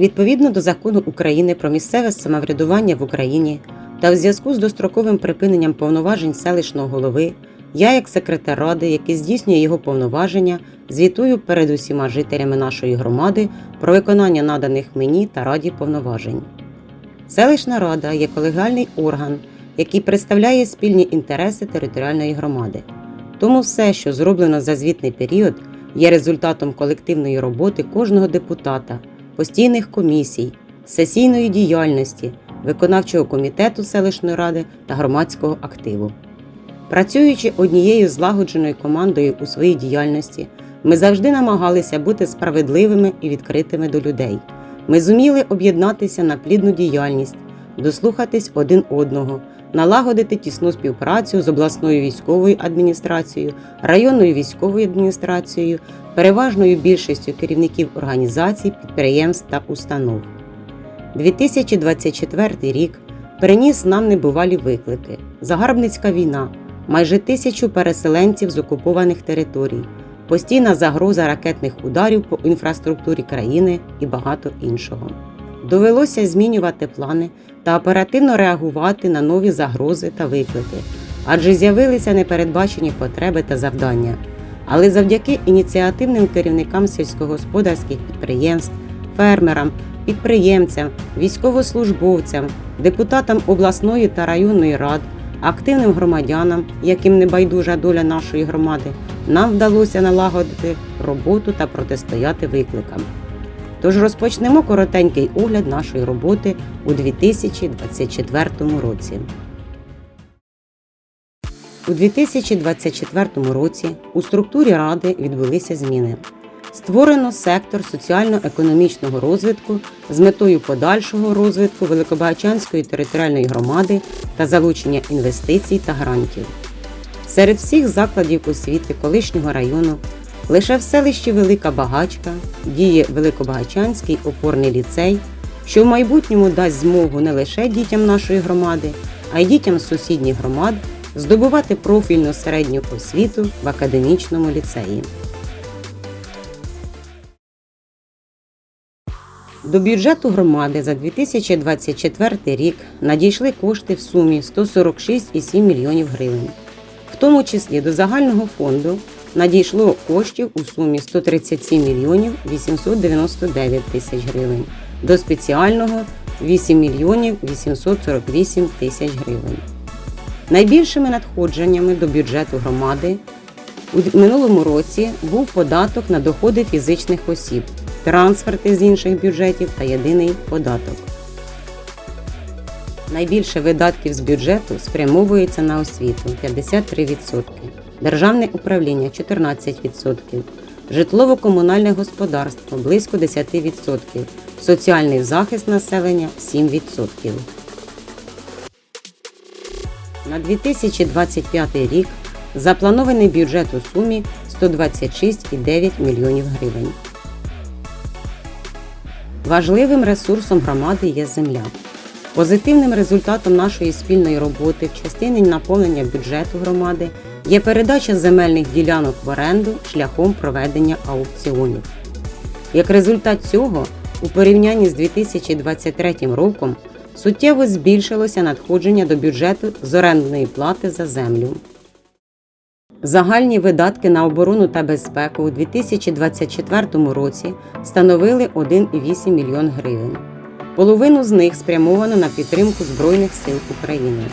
Відповідно до закону України про місцеве самоврядування в Україні та в зв'язку з достроковим припиненням повноважень селищного голови, я, як секретар ради, який здійснює його повноваження, звітую перед усіма жителями нашої громади про виконання наданих мені та раді повноважень. Селищна рада є колегіальний орган, який представляє спільні інтереси територіальної громади. Тому все, що зроблено за звітний період, є результатом колективної роботи кожного депутата, постійних комісій, сесійної діяльності, виконавчого комітету селищної ради та громадського активу. Працюючи однією злагодженою командою у своїй діяльності, ми завжди намагалися бути справедливими і відкритими до людей. Ми зуміли об'єднатися на плідну діяльність, дослухатись один одного, налагодити тісну співпрацю з обласною військовою адміністрацією, районною військовою адміністрацією, переважною більшістю керівників організацій, підприємств та установ. 2024 рік приніс нам небувалі виклики: загарбницька війна, майже тисячу переселенців з окупованих територій, постійна загроза ракетних ударів по інфраструктурі країни і багато іншого. Довелося змінювати плани та оперативно реагувати на нові загрози та виклики, адже з'явилися непередбачені потреби та завдання. Але завдяки ініціативним керівникам сільськогосподарських підприємств, фермерам, підприємцям, військовослужбовцям, депутатам обласної та районної рад, активним громадянам, яким не байдужа доля нашої громади, нам вдалося налагодити роботу та протистояти викликам. Тож розпочнемо коротенький огляд нашої роботи у 2024 році. У 2024 році у структурі ради відбулися зміни. Створено сектор соціально-економічного розвитку з метою подальшого розвитку Великобагачанської територіальної громади та залучення інвестицій та грантів. Серед всіх закладів освіти колишнього району лише в селищі Велика Багачка діє Великобагачанський опорний ліцей, що в майбутньому дасть змогу не лише дітям нашої громади, а й дітям з сусідніх громад здобувати профільну середню освіту в академічному ліцеї. До бюджету громади за 2024 рік надійшли кошти в сумі 146,7 мільйонів гривень. В тому числі до загального фонду надійшло коштів у сумі 137 мільйонів 899 тисяч гривень, до спеціального 8 мільйонів 848 тисяч гривень. Найбільшими надходженнями до бюджету громади у минулому році був податок на доходи фізичних осіб, трансферти з інших бюджетів та єдиний податок. Найбільше видатків з бюджету спрямовується на освіту 53%, державне управління 14%, житлово-комунальне господарство близько 10%, соціальний захист населення 7%. На 2025 рік запланований бюджет у сумі 126,9 мільйонів гривень. Важливим ресурсом громади є земля. Позитивним результатом нашої спільної роботи в частині наповнення бюджету громади є передача земельних ділянок в оренду шляхом проведення аукціонів. Як результат цього, у порівнянні з 2023 роком суттєво збільшилося надходження до бюджету з орендної плати за землю. Загальні видатки на оборону та безпеку у 2024 році становили 1,8 мільйон гривень. Половину з них спрямовано на підтримку Збройних сил України.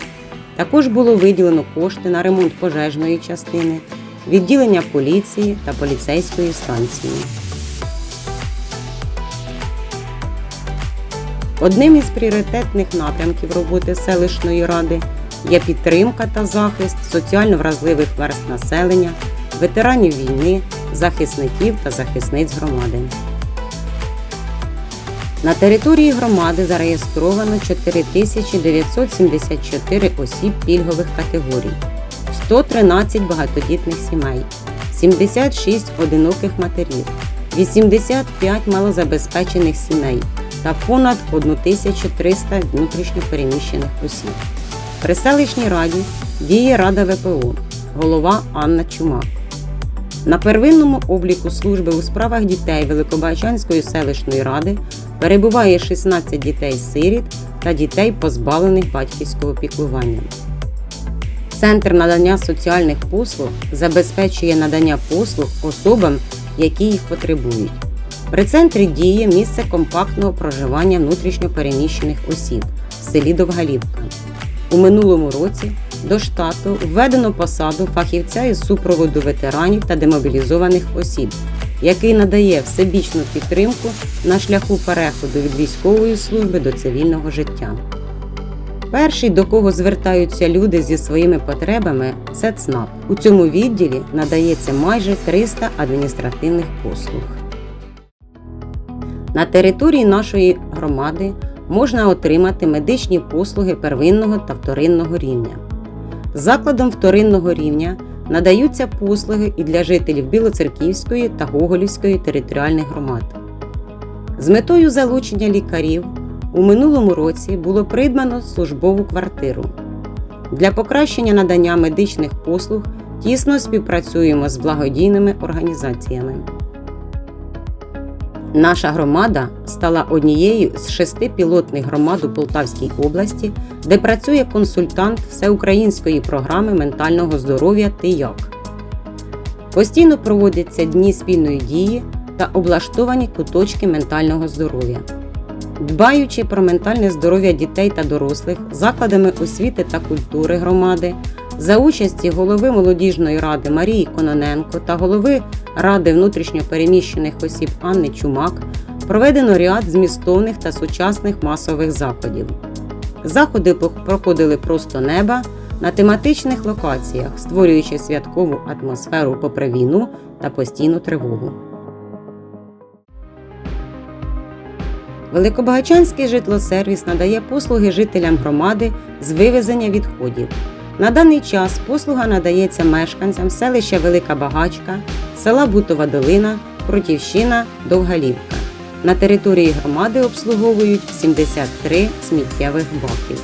Також було виділено кошти на ремонт пожежної частини, відділення поліції та поліцейської станції. Одним із пріоритетних напрямків роботи селищної ради є підтримка та захист соціально вразливих верст населення, ветеранів війни, захисників та захисниць громади. На території громади зареєстровано 4974 осіб пільгових категорій, 113 багатодітних сімей, 76 одиноких матерів, 85 малозабезпечених сімей та понад 1300 внутрішньопереміщених осіб. При селищній раді діє Рада ВПО, голова Анна Чумак. На первинному обліку служби у справах дітей Великобайчанської селищної ради Перебуває 16 дітей-сиріт та дітей, позбавлених батьківського піклування. Центр надання соціальних послуг забезпечує надання послуг особам, які їх потребують. При центрі діє місце компактного проживання внутрішньопереміщених осіб в селі Довгалівка. У минулому році до штату введено посаду фахівця із супроводу ветеранів та демобілізованих осіб, який надає всебічну підтримку на шляху переходу від військової служби до цивільного життя. Перший, до кого звертаються люди зі своїми потребами, це ЦНАП. У цьому відділі надається майже 300 адміністративних послуг. На території нашої громади можна отримати медичні послуги первинного та вторинного рівня. Закладом вторинного рівня надаються послуги і для жителів Білоцерківської та Гоголівської територіальних громад. З метою залучення лікарів у минулому році було придбано службову квартиру. Для покращення надання медичних послуг тісно співпрацюємо з благодійними організаціями. Наша громада стала однією з шести пілотних громад у Полтавській області, де працює консультант всеукраїнської програми ментального здоров'я «Ти як». Постійно проводяться дні спільної дії та облаштовані куточки ментального здоров'я. Дбаючи про ментальне здоров'я дітей та дорослих, закладами освіти та культури громади, за участі голови молодіжної ради Марії Кононенко та голови Ради внутрішньопереміщених осіб Анни Чумак проведено ряд змістовних та сучасних масових заходів. Заходи проходили просто неба на тематичних локаціях, створюючи святкову атмосферу попри війну та постійну тривогу. Великобагачанський житлосервіс надає послуги жителям громади з вивезення відходів. На даний час послуга надається мешканцям селища Велика Багачка, села Бутова Долина, Крутівщина, Довгалівка. На території громади обслуговують 73 сміттєвих баків.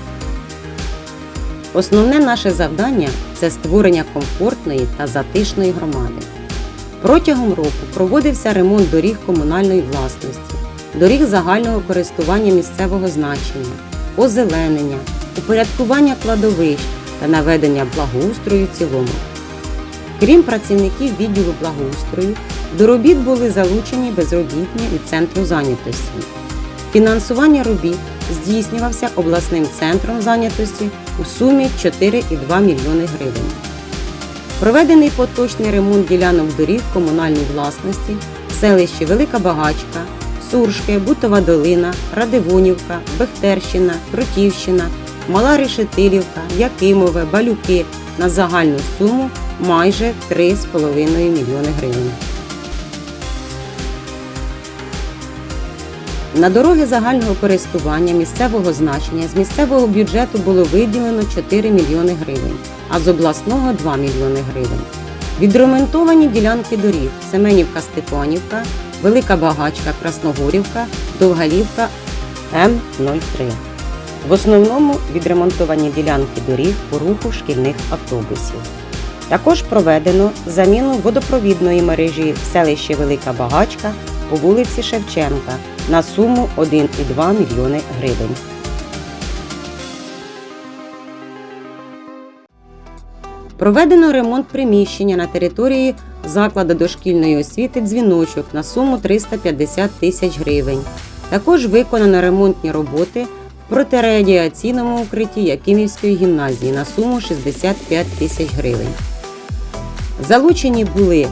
Основне наше завдання це створення комфортної та затишної громади. Протягом року проводився ремонт доріг комунальної власності, доріг загального користування місцевого значення, озеленення, упорядкування кладовищ та наведення благоустрою в цілому. Крім працівників відділу благоустрою, до робіт були залучені безробітні від центру зайнятості. Фінансування робіт здійснювався обласним центром зайнятості у сумі 4,2 мільйони гривень. Проведений поточний ремонт ділянок доріг комунальної власності в селищі Велика Багачка, Суршки, Бутова Долина, Радивонівка, Бехтерщина, Крутівщина, Мала Решетилівка, Якимове, Балюки на загальну суму майже 3,5 мільйони гривень. На дороги загального користування місцевого значення з місцевого бюджету було виділено 4 мільйони гривень, а з обласного 2 мільйони гривень. Відремонтовані ділянки доріг Семенівка-Степанівка, Велика Багачка, Красногорівка, Довгалівка М03. В основному відремонтовані ділянки доріг по руху шкільних автобусів. Також проведено заміну водопровідної мережі в селищі Велика Багачка по вулиці Шевченка на суму 1,2 мільйони гривень. Проведено ремонт приміщення на території закладу дошкільної освіти дзвіночок на суму 350 тисяч гривень. Також виконано ремонтні роботи протирадіаційному укритті Якимівської гімназії на суму 65 тисяч гривень. Залучені були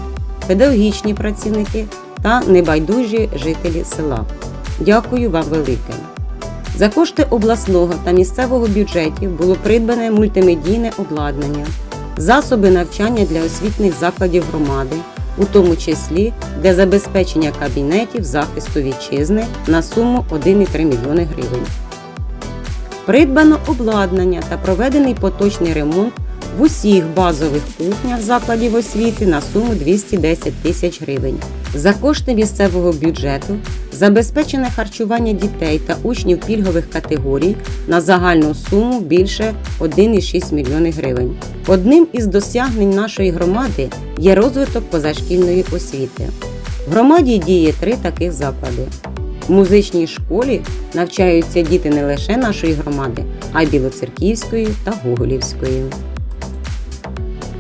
педагогічні працівники та небайдужі жителі села. Дякую вам велике! За кошти обласного та місцевого бюджетів було придбане мультимедійне обладнання, засоби навчання для освітніх закладів громади, у тому числі для забезпечення кабінетів захисту вітчизни на суму 1,3 мільйони гривень. Придбано обладнання та проведений поточний ремонт в усіх базових кухнях закладів освіти на суму 210 тисяч гривень. За кошти місцевого бюджету забезпечене харчування дітей та учнів пільгових категорій на загальну суму більше 1,6 мільйони гривень. Одним із досягнень нашої громади є розвиток позашкільної освіти. В громаді діє три таких заклади: В музичній школі навчаються діти не лише нашої громади, а й Білоцерківської та Гоголівської.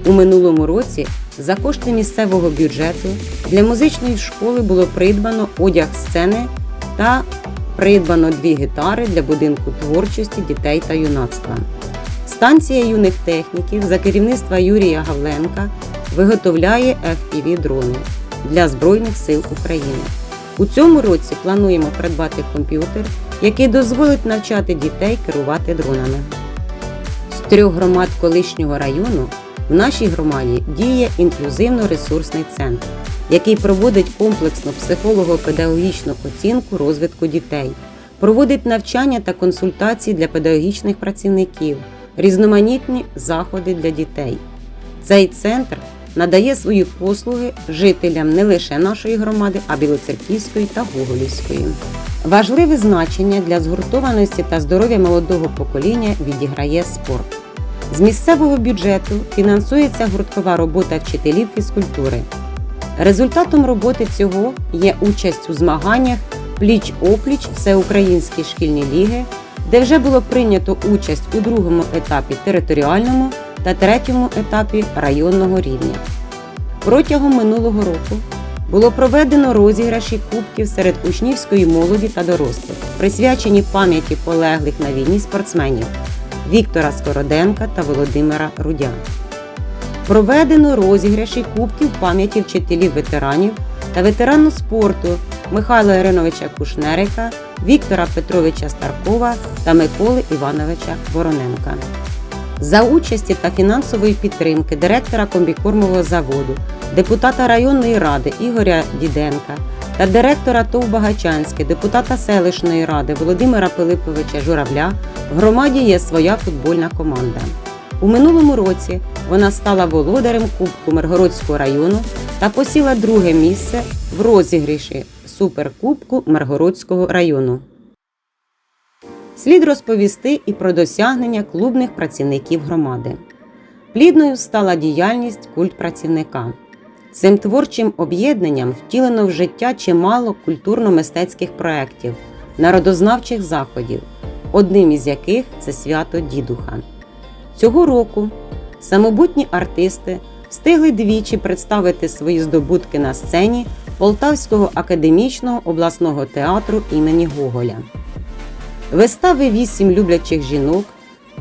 У минулому році за кошти місцевого бюджету для музичної школи було придбано одяг сцени та придбано дві гітари для будинку творчості дітей та юнацтва. Станція юних техніків за керівництва Юрія Гавленка виготовляє fpv дрони для Збройних сил України. У цьому році плануємо придбати комп'ютер, який дозволить навчати дітей керувати дронами. З трьох громад колишнього району в нашій громаді діє інклюзивно-ресурсний центр, який проводить комплексну психолого-педагогічну оцінку розвитку дітей, проводить навчання та консультації для педагогічних працівників, різноманітні заходи для дітей. Цей центр надає свої послуги жителям не лише нашої громади, а Білоцерківської та Гоголівської. Важливе значення для згуртованості та здоров'я молодого покоління відіграє спорт. З місцевого бюджету фінансується гурткова робота вчителів фізкультури. Результатом роботи цього є участь у змаганнях пліч-опліч Всеукраїнські шкільні ліги, де вже було прийнято участь у другому етапі територіальному та третьому етапі районного рівня. Протягом минулого року було проведено розіграші кубків серед учнівської молоді та дорослих, присвячені пам'яті полеглих на війні спортсменів Віктора Скороденка та Володимира Рудя. Проведено розіграші кубків пам'яті вчителів ветеранів та ветерану спорту Михайла Іриновича Кушнерика, Віктора Петровича Старкова та Миколи Івановича Вороненка. За участі та фінансової підтримки директора комбікормового заводу, депутата районної ради Ігоря Діденка та директора ТОВ Багачанське, депутата селищної ради Володимира Пилиповича Журавля в громаді є своя футбольна команда. У минулому році вона стала володарем Кубку Миргородського району та посіла друге місце в розігріші Суперкубку Миргородського району. Слід розповісти і про досягнення клубних працівників громади. Плідною стала діяльність культпрацівника. Цим творчим об'єднанням втілено в життя чимало культурно-мистецьких проєктів, народознавчих заходів, одним із яких це свято Дідуха. Цього року самобутні артисти встигли двічі представити свої здобутки на сцені Полтавського академічного обласного театру імені Гоголя. Вистави вісім люблячих жінок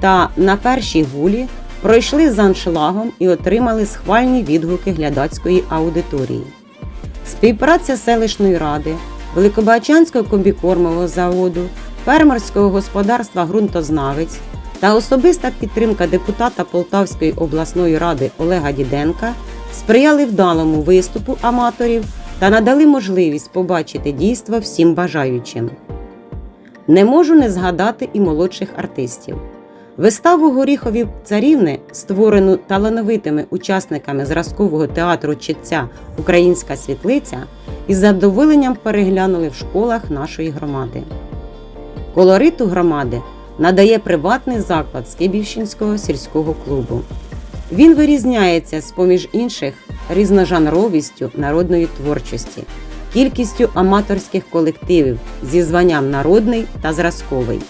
та на першій гулі пройшли з аншлагом і отримали схвальні відгуки глядацької аудиторії. Співпраця селищної ради, Великобачанського комбікормового заводу, фермерського господарства Грунтознавець та особиста підтримка депутата Полтавської обласної ради Олега Діденка сприяли вдалому виступу аматорів та надали можливість побачити дійство всім бажаючим. Не можу не згадати і молодших артистів. Виставу горіхові царівни, створену талановитими учасниками зразкового театру читця Українська світлиця, із задоволенням переглянули в школах нашої громади. Колориту громади надає приватний заклад Скибівщинського сільського клубу. Він вирізняється з поміж інших різножанровістю народної творчості, кількістю аматорських колективів зі званням народний та зразковий.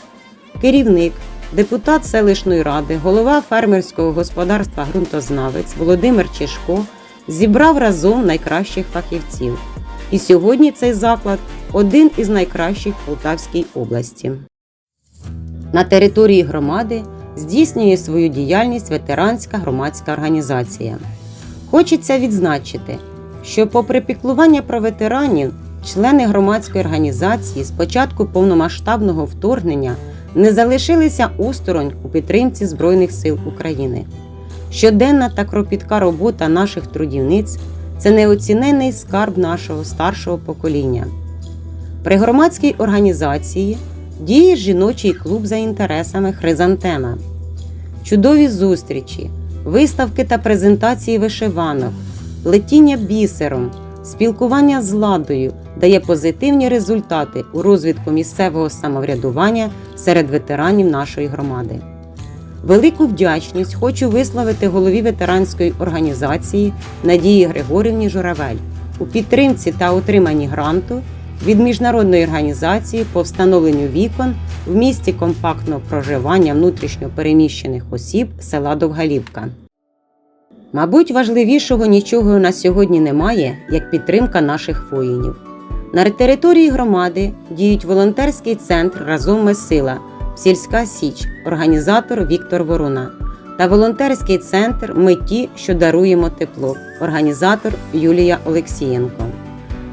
Керівник, депутат селищної ради, голова фермерського господарства ґрунтознавець Володимир Чешко зібрав разом найкращих фахівців. І сьогодні цей заклад один із найкращих в Полтавській області. На території громади здійснює свою діяльність ветеранська громадська організація. Хочеться відзначити, що, попри піклування про ветеранів, члени громадської організації з початку повномасштабного вторгнення не залишилися осторонь у підтримці Збройних сил України. Щоденна та кропітка робота наших трудівниць це неоцінений скарб нашого старшого покоління. При громадській організації діє жіночий клуб за інтересами Хризантема, чудові зустрічі, виставки та презентації вишиванок, летіння бісером, спілкування з ладою дає позитивні результати у розвитку місцевого самоврядування серед ветеранів нашої громади. Велику вдячність хочу висловити голові ветеранської організації Надії Григорівні Журавель у підтримці та отриманні гранту від міжнародної організації по встановленню вікон в місті компактного проживання внутрішньо переміщених осіб села Довгалівка. Мабуть, важливішого нічого на сьогодні немає, як підтримка наших воїнів. На території громади діють волонтерський центр Разом ми сила, Сільська Січ, організатор Віктор Ворона та волонтерський центр Ми ті, що даруємо тепло, організатор Юлія Олексієнко.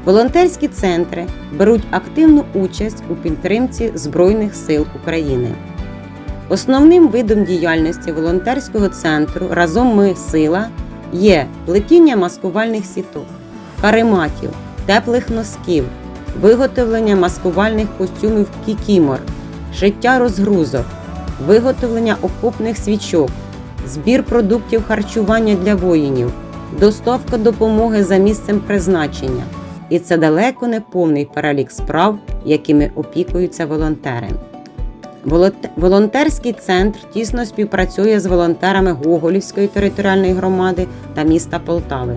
Волонтерські центри беруть активну участь у підтримці Збройних сил України. Основним видом діяльності волонтерського центру Разом ми сила є плетіння маскувальних сіток, карематів, теплих носків, виготовлення маскувальних костюмів кікімор, шиття розгрузок, виготовлення окопних свічок, збір продуктів харчування для воїнів, доставка допомоги за місцем призначення. І це далеко не повний перелік справ, якими опікуються волонтери. Волонте- Волонтерський центр тісно співпрацює з волонтерами Гоголівської територіальної громади та міста Полтави.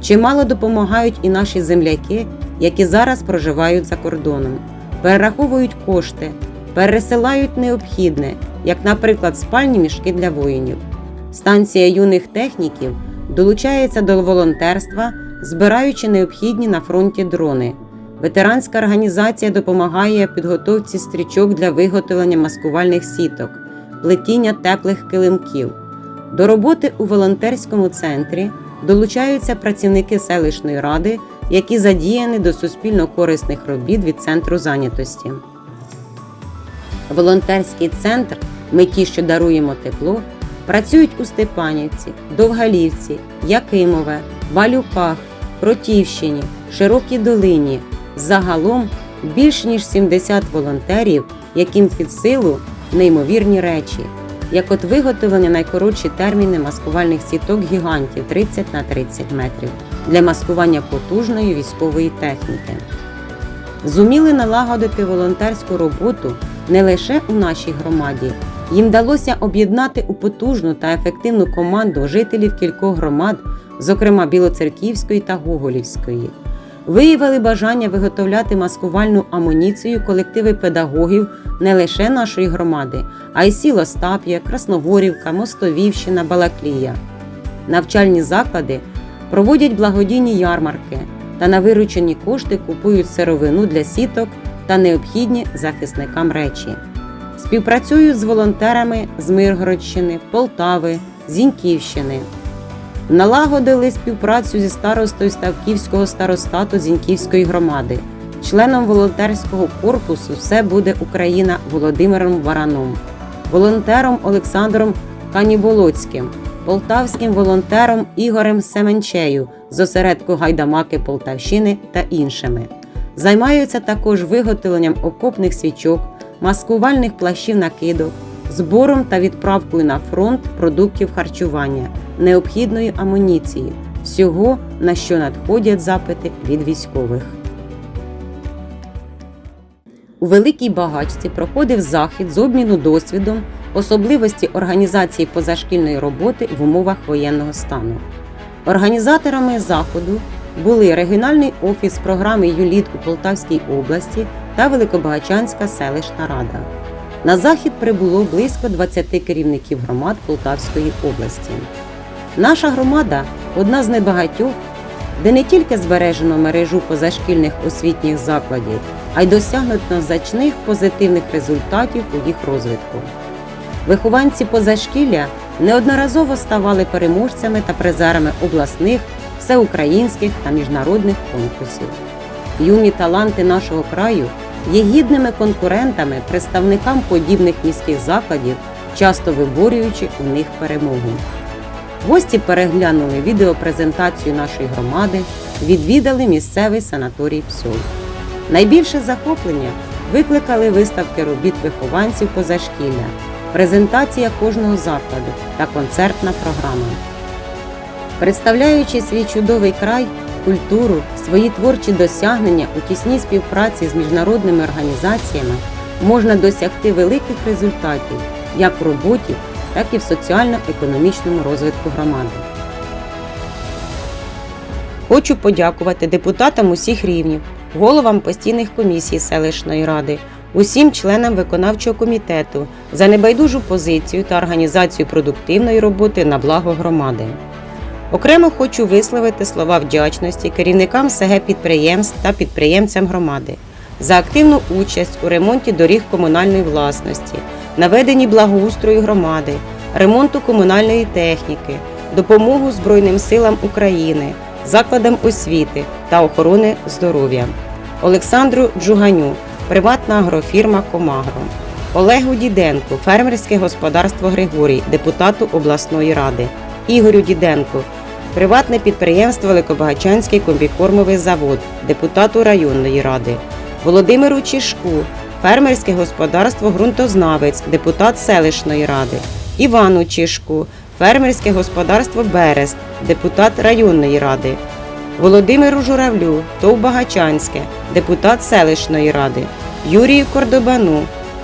Чимало допомагають і наші земляки, які зараз проживають за кордоном, перераховують кошти, пересилають необхідне, як, наприклад, спальні мішки для воїнів. Станція юних техніків долучається до волонтерства, збираючи необхідні на фронті дрони. Ветеранська організація допомагає підготовці стрічок для виготовлення маскувальних сіток, плетіння теплих килимків. До роботи у волонтерському центрі долучаються працівники селищної ради, які задіяні до суспільно корисних робіт від центру зайнятості. Волонтерський центр Ми ті, що даруємо тепло, працюють у Степанівці, Довгалівці, Якимове, Балюках, Кротівщині, Широкій Долині. Загалом більш ніж 70 волонтерів, яким під силу неймовірні речі, як от виготовлення найкоротші терміни маскувальних сіток гігантів 30 на 30 метрів для маскування потужної військової техніки. Зуміли налагодити волонтерську роботу не лише у нашій громаді. Їм вдалося об'єднати у потужну та ефективну команду жителів кількох громад, зокрема Білоцерківської та Гоголівської. Виявили бажання виготовляти маскувальну амуніцію колективи педагогів не лише нашої громади, а й сіл Остап'я, Красногорівка, Мостовівщина, Балаклія. Навчальні заклади проводять благодійні ярмарки та на виручені кошти купують сировину для сіток та необхідні захисникам речі. Співпрацюють з волонтерами з Миргородщини, Полтави, Зіньківщини. Налагодили співпрацю зі старостою Ставківського старостату Зіньківської громади, членом волонтерського корпусу Все буде Україна Володимиром Вараном, волонтером Олександром Каніболоцьким, полтавським волонтером Ігорем Семенчею з осередку Гайдамаки Полтавщини та іншими. Займаються також виготовленням окопних свічок, маскувальних плащів накидок, збором та відправкою на фронт продуктів харчування, необхідної амуніції, всього, на що надходять запити від військових. У Великій Багачці проходив захід з обміну досвідом, особливості організації позашкільної роботи в умовах воєнного стану. Організаторами заходу були регіональний офіс програми ЮЛІТ у Полтавській області та Великобагачанська селищна рада. На захід прибуло близько 20 керівників громад Полтавської області. Наша громада одна з небагатьох, де не тільки збережено мережу позашкільних освітніх закладів, а й досягнуто значних позитивних результатів у їх розвитку. Вихованці позашкілля неодноразово ставали переможцями та призерами обласних, всеукраїнських та міжнародних конкурсів. Юні таланти нашого краю є гідними конкурентами представникам подібних міських закладів, часто виборюючи у них перемогу. Гості переглянули відеопрезентацію нашої громади, відвідали місцевий санаторій Псьол. Найбільше захоплення викликали виставки робіт вихованців позашкілля, презентація кожного закладу та концертна програма. Представляючи свій чудовий край, культуру, свої творчі досягнення у тісній співпраці з міжнародними організаціями можна досягти великих результатів як в роботі, так і в соціально-економічному розвитку громади. Хочу подякувати депутатам усіх рівнів, головам постійних комісій селищної ради, усім членам виконавчого комітету за небайдужу позицію та організацію продуктивної роботи на благо громади. Окремо хочу висловити слова вдячності керівникам СГ підприємств та підприємцям громади за активну участь у ремонті доріг комунальної власності, наведенні благоустрою громади, ремонту комунальної техніки, допомогу Збройним силам України, закладам освіти та охорони здоров'я. Олександру Джуганю, приватна агрофірма Комагро. Олегу Діденку, фермерське господарство Григорій, депутату обласної ради. Ігорю Діденку, приватне підприємство Великобагачанський комбікормовий завод, депутату районної ради. Володимиру Чішку, фермерське господарство Грунтознавець, депутат селищної ради. Івану Чішку, фермерське господарство Берест, депутат районної ради. Володимиру Журавлю, ТОВ Багачанське, депутат селищної ради, Юрію Кордобану,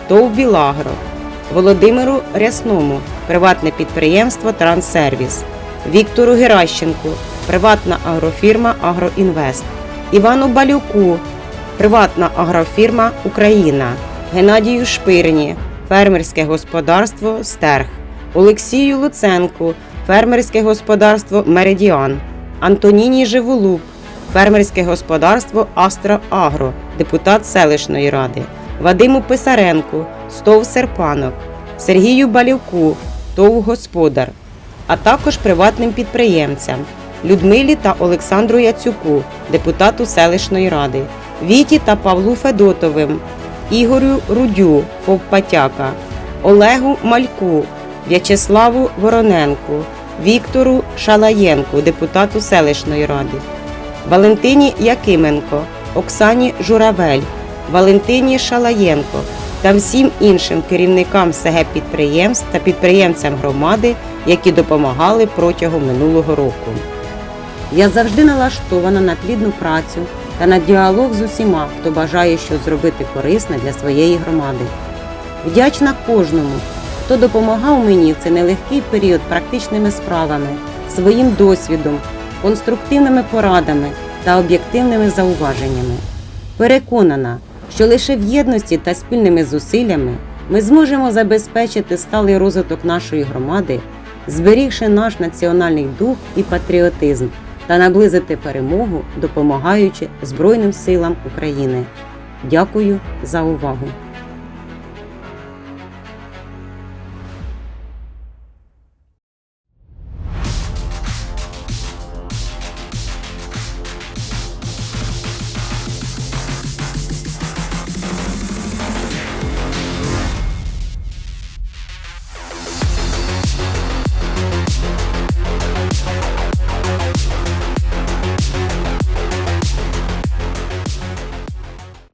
ТОВ Білагро, Володимиру Рясному, приватне підприємство Транссервіс, Віктору Геращенку, приватна агрофірма Агроінвест, Івану Балюку, приватна агрофірма Україна, Геннадію Шпирні, фермерське господарство Стерх, Олексію Луценку, фермерське господарство Меридіан, Антоніні Живолук, фермерське господарство Астра Агро, депутат селищної ради, Вадиму Писаренку, Стов Серпанок, Сергію Балюку, ТОВ Господар, а також приватним підприємцям Людмилі та Олександру Яцюку, депутату селищної ради, Віті та Павлу Федотовим, Ігорю Рудю, Фовпатяка, Олегу Мальку, В'ячеславу Вороненку, Віктору Шалаєнку, депутату селищної ради, Валентині Якименко, Оксані Журавель, Валентині Шалаєнко та всім іншим керівникам СГ підприємств та підприємцям громади, які допомагали протягом минулого року. Я завжди налаштована на плідну працю та на діалог з усіма, хто бажає щось зробити корисне для своєї громади. Вдячна кожному, хто допомагав мені в цей нелегкий період практичними справами, своїм досвідом, конструктивними порадами та об'єктивними зауваженнями. Переконана, що лише в єдності та спільними зусиллями ми зможемо забезпечити сталий розвиток нашої громади, зберігши наш національний дух і патріотизм та наблизити перемогу, допомагаючи Збройним силам України. Дякую за увагу!